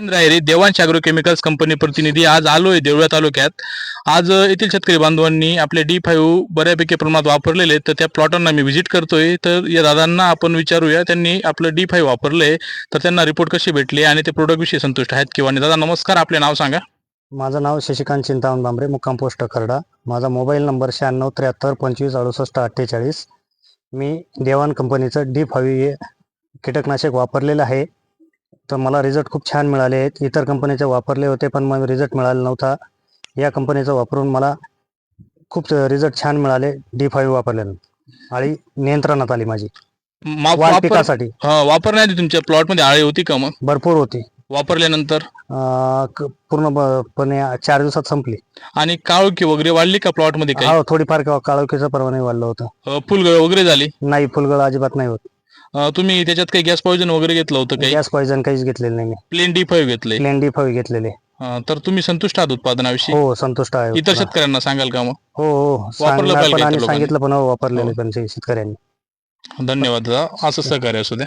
Rayare Devansh agro chemicals company प्रतिनिधी आज आलोय देवळा तालुक्यात. आज येथील शेतकरी बांधवांनी आपले डी फाईव्ह बऱ्यापैकी प्रमाणात वापरलेले आहेत. तर त्या प्लॉटांना मी व्हिजिट करतोय. तर या दादांना आपण विचारूया त्यांनी आपलं डी फाईव्ह वापरलंय तर त्यांना रिपोर्ट कशी भेटली आणि ते प्रोडक्ट विषयी संतुष्ट आहेत किंवा दादा नमस्कार आपले नाव सांगा. माझं नाव शशिकांत चिंतावन बांबरे मुक्काम पोस्ट खरडा. माझा मोबाईल नंबर शहाण्णव त्र्याहत्तर पंचवीस अडुसष्ट अठ्ठेचाळीस. मी देवान कंपनीचं डी फाईव्ह हे कीटकनाशक वापरलेलं आहे. तर मला रिझल्ट खूप छान मिळाले. आहेत इतर कंपनीचे वापरले होते पण मग रिझल्ट मिळाला नव्हता. या कंपनीचं वापरून मला खूप रिझल्ट छान मिळाले डी फाईव्ह वापरल्यानं. आणि नियंत्रणात आली माझी. वाढ पिकासाठी. वापरण्याआधी तुमच्या प्लॉटमध्ये आळी होती का मग? भरपूर होती. वापरल्यानंतर? पूर्णपणे चार दिवसात संपली. आणि काळोखी वगैरे वाढली का प्लॉटमध्ये काही? हो थोडीफार काळोखीचं प्रमाण वाढलं होतं. फुलगळ वगैरे झाली? नाही फुलगळ अजिबात नाही होत. अ, तुम्ही त्याच्यात काही गॅस पॉइझन वगैरे घेतलं होतं काही? गॅस पॉइझन काहीच घेतलेलं नाही मी. प्लेन डी फाईव्ह घेतलंय प्लेन डी फाईव्ह घेतलेले. तर तुम्ही संतुष्ट आहात उत्पादनाविषयी? हो संतुष्ट आहे इतर उत्पन्न. शेतकऱ्यांना सांगाल का मग? हो हो. वापरलं सांगणार पाहिजे पण इतर आणि लोकांनी. सांगितलं पण हो वापरलेले हो. पण शेतकऱ्यांनी. धन्यवाद दादा. असं सहकार्य असू द्या.